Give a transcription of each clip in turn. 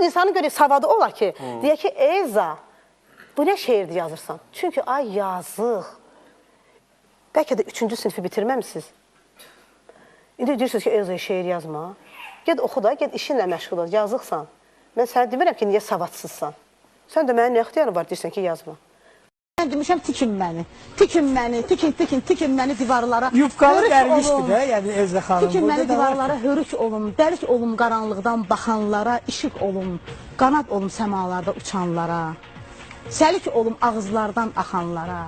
insanın görə savadı ola ki, deyə ki, Elza, bu nə şeirdir yazırsan? Çünki ay yazıq. Bəlkə də üçüncü sinifi bitirməmisiniz. İndi deyirsiniz ki, Elzaya şeir yazma. Ged oxu da, ged işinlə məşğul ol, yazıqsan. Mən sənə demirəm ki, niyə savadsızsan. Sən də mənim nə ixtiyarım var deyirsən ki, yazma. Mən demişəm tikin məni. Tikin məni, tikin, tikin, tikin məni divarlara. Yufqalı olun. də, yəni Elza xanım. Tikin məni divarlara hörük olum, dəlik olum qaranlıqdan baxanlara, işıq olum, qanad olum səmalarda uçanlara. Səlik olum ağızlardan axanlara.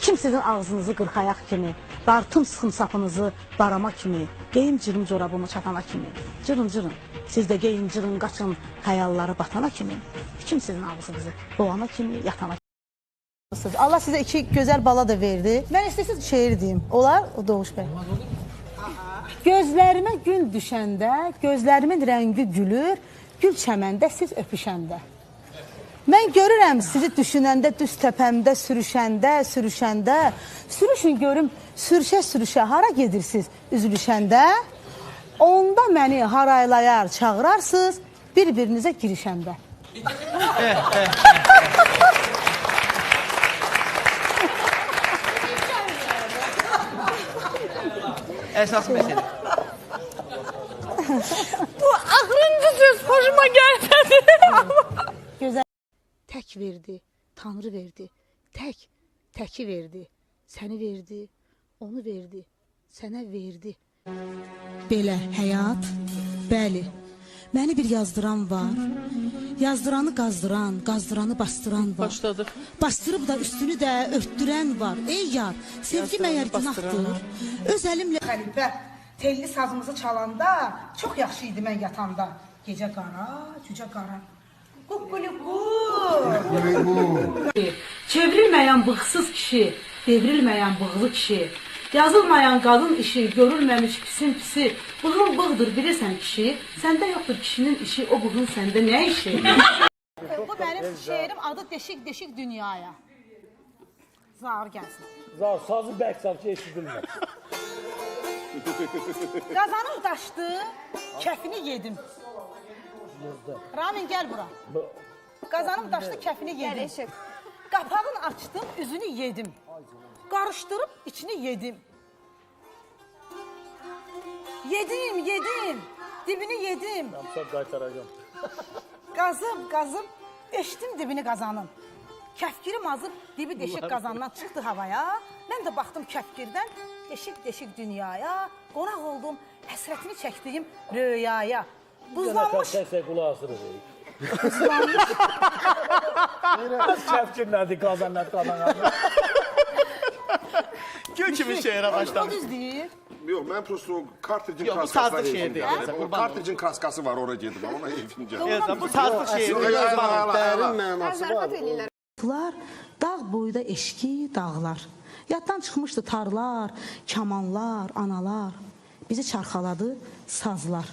Kim sizin ağzınızı qırxayaq kimi, dartım sıxım sapınızı darama kimi, geyim cırım corabımı çatana kimi. Cırın cırın, siz də geyin cırın qaçın xəyalları batana kimi. Kim sizin ağzınızı doğana kimi, yatana kimi. Allah size iki güzel bala da verdi. Ben istəsiz şeir deyim. Olar o Doğuş Bey. Gözlərimə gün düşəndə, gözlərimin rəngi gülür, gül çəməndə siz öpüşəndə. Mən görürəm sizi düşünəndə, düz təpəmdə sürüşəndə, sürüşəndə. Sürüşün görüm, sürüşə-sürüşə hara gedirsiniz üzülüşəndə? Onda məni haraylayar, çağırarsınız bir-birinizə girişəndə. Əsas məsələ. Tək verdi, Tanrı verdi. Tək, təki verdi. Səni verdi, onu verdi, sənə verdi. Belə həyat, bəli. Məni bir yazdıran var. Yazdıranı qazdıran, qazdıranı bastıran var. Başladı. Bastırıb da üstünü də örtdürən var. Ey yar, sevgi məyər günahdır? Öz əlimlə Xəlifə telli sazımızı çalanda çox yaxşı idi mən yatanda. Gecə qara, cücə qara. Quqquliqu. Çevrilməyən bığsız kişi, devrilməyən bığlı kişi, yazılmayan qadın işi, görülməmiş pisin pisi, bığın bığdır bilirsən kişi, səndə yoxdur kişinin işi, o bığın səndə nə işi? Bu mənim şeirim adı Deşik Deşik Dünyaya. Zar gəlsin. Za- Sazı bərk saz ki, eşidilmir. Qazanım daşdı, kəfini yedim. Ramin gəl bura. Qazanım daşdı, kəfini yedim. Qapağını açdım, üzünü yedim. Qarışdırıb içini yedim. Yedim, yedim. Dibini yedim. Saz qaytaracağım. Qazıb, qazıb, deşdim dibini qazanın. Kəfkirim azıb, dibi deşik qazandan çıxdı havaya. Mən də baxdım kəfkirdən, deşik-deşik dünyaya. Qonaq oldum, həsrətini çəkdiyim röyaya. Buzlanmış, Səsə qulaq asırıq. Biraz kəfkinlədi qazanlar qazanlar. Gül kimi şeirə o başlamış. düz deyir. Yok ben prosto o kartridin Yok, bu kraskası sazlı var şehir değil, Yani. O kurban kartridin kraskası var oraya girdim. Ona evimce. Elza, bu sazlı şeir. Yok, ya, ya, ya, ya. mənası var. Dağlar, dağ boyda eşki dağlar. Yaddan çıxmışdı tarlar, kamanlar, analar. Bizi çarxaladı sazlar.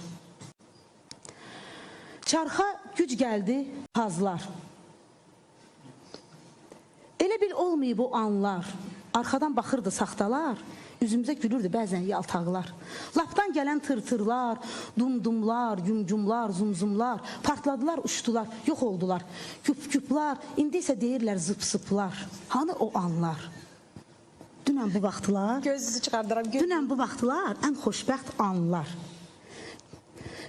Çarxa güc gəldi pazlar. Elə bil olmayıb o anlar. Arxadan baxırdı saxtalar. Üzümüzə gülürdü bəzən yaltaqlar. Lapdan gələn tırtırlar, dumdumlar, yumcumlar, zumzumlar partladılar, uçdular, yox oldular. Küp-küplar, indi isə deyirlər zıp-zıplar. Hanı o anlar? Dünən bu vaxtlar, Gözünüzü çıxardıram. dünən bu vaxtlar ən xoşbəxt anlar.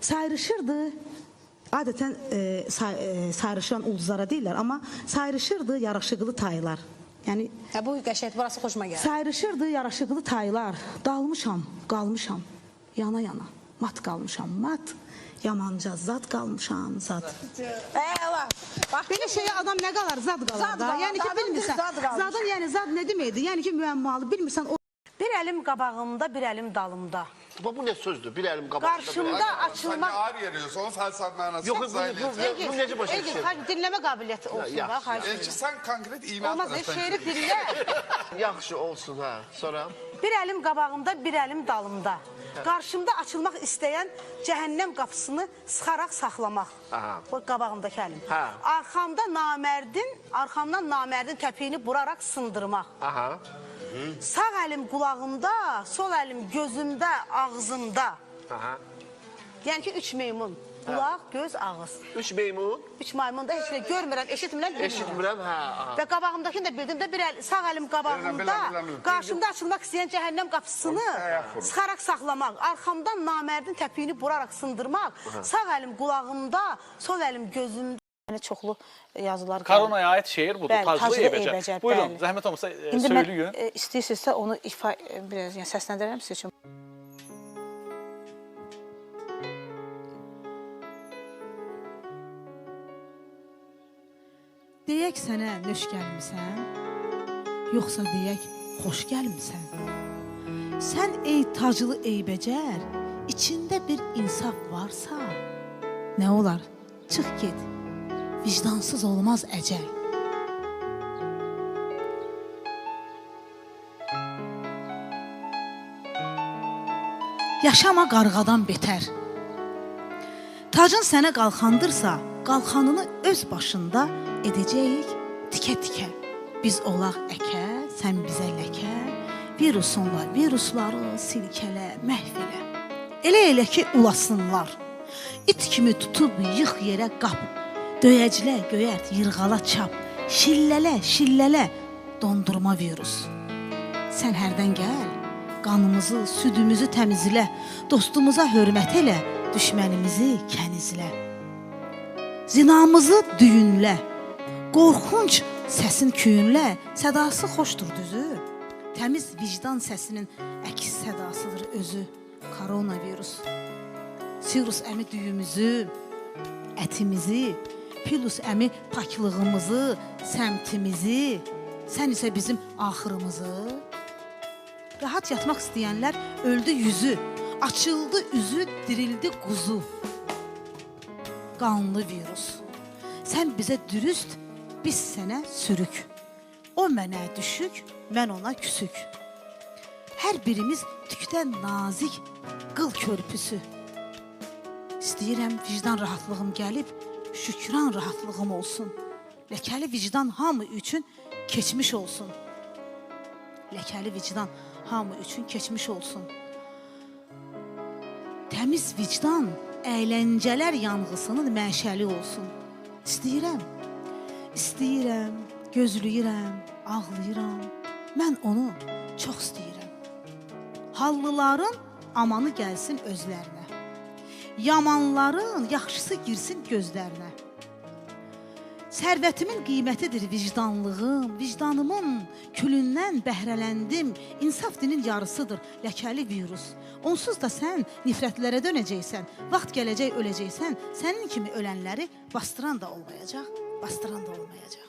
Sayrışırdı Adətən e, say, e, sayrışan ulduzlara deyirlər, amma sayrışırdı yaraşıqlı taylar. Yəni Hə bu qəşəng, burası xoşuma gəlir. Sayrışırdı yaraşıqlı taylar. Dalmışam, qalmışam. Yana yana. Mat qalmışam, mat. Yamanca zad qalmışam, zad. Əla. Bax Belə şeyə adam nə qalar? Zad qalar Zad da. qalar, Yəni ki, adın bilmirsən. zad qalmış. Zadın yəni zad nə deməkdir? Yəni ki, müəmmalı. Bilmirsən o Bir əlim qabağımda, bir əlim dalımda. Bu, bu ne sözdü? Bir elim kabakta. Qarşımda açılmaq... ağır geliyorsun. Onun felsefe manası Yok, bu, bu, bu necə başa Egil, düşür? xahiş- dinləmə qabiliyyəti olsun da, xahiş edirəm. sen konkret iman Olmaz, e, şeiri dinlə. Yaxşı olsun ha. Sonra Bir əlim qabağımda, bir əlim dalımda. Qarşımda açılmaq istəyən cəhənnəm qapısını sıxaraq saxlamaq. Aha. Bu qabağımdakı əlim. Hə. Arxamda namərdin, arxamdan namərdin təpiyini buraraq sındırmaq. aha. Sağ əlim qulağımda, sol əlim gözümdə, ağzımda. Aha. Yəni ki, üç meymun. qulaq, göz, ağız. Üç meymun. Üç maymunda heç nə görmürəm, eşitmirəm, bilmirəm. Eşitmirəm, hə. aha. Və qabağımdakını da bildim də bir əl, sağ əlim qabağımda, Bilirəm, bilirəm, bilirəm. qarşımda açılmaq istəyən cəhənnəm qapısını sıxaraq saxlamaq, arxamdan namərdin təpiyini buraraq sındırmaq, sağ əlim qulağımda, sol əlim gözümdə. Yəni çoxlu yazılar gəlir. Koronaya ait şehir budur. Bəli, Taclı Taclı Eybəcər. Eybəcər, Buyurun, bəli. zəhmət olmasa e, İndi mən söyləyin. e, istəyirsinizsə onu ifa e, biraz yəni səsləndirərəm sizin üçün. Deyək sənə nöş gəlmisən, yoxsa deyək xoş gəlmisən. Sən ey taclı eybəcər, içində bir insaf varsa, nə olar? Çıx get. Vicdansız olmaz əcəl. Yaşama qarğadan betər. Tacın sənə qalxandırsa, qalxanını öz başında edəcəyik tikə-tikə. Biz olaq əkə, sən bizə ləkə, virusunla virusları silkələ, məhv elə. Elə elə ki ulasınlar. İt kimi tutub yıx yerə qap. Döyəclə, göyərt, yırğala çap. Şillələ, şillələ, dondurma virus. Sən hərdən gəl, qanımızı, südümüzü təmizlə, dostumuza hörmət elə, düşmənimizi kənizlə. Zinamızı düyünlə, qorxunc səsin küyünlə, sədası xoşdur düzü. Təmiz vicdan səsinin əks sədasıdır özü. Koronavirus. Sirus əmi düyümüzü, ətimizi, Pilus əmi paklığımızı, səmtimizi, sən isə bizim axırımızı Rahat yatmaq istəyənlər öldü yüzü, açıldı üzü, dirildi quzu. Qanlı virus. Sən bizə dürüst, biz sənə sürük. O mənə düşük, mən ona küsük. Hər birimiz tükdən nazik qıl körpüsü. İstəyirəm vicdan rahatlığım gəlib, şükran rahatlığım olsun. Ləkəli vicdan hamı üçün keçmiş olsun. Ləkəli vicdan hamı üçün keçmiş olsun. Təmiz vicdan əyləncələr yanğısının mənşəli olsun. İstəyirəm, istəyirəm, gözləyirəm, ağlayıram. Mən onu çox istəyirəm. Hallıların amanı gəlsin özlərinə. Yamanların yaxşısı girsin gözlərinə. Sərvətimin qiymətidir vicdanlığım, vicdanımın külündən bəhrələndim. İnsaf dinin yarısıdır ləkəli virus. Onsuz da sən nifrətlərə dönəcəksən, vaxt gələcək öləcəksən. Sənin kimi ölənləri bastıran da olmayacaq, bastıran da olmayacaq.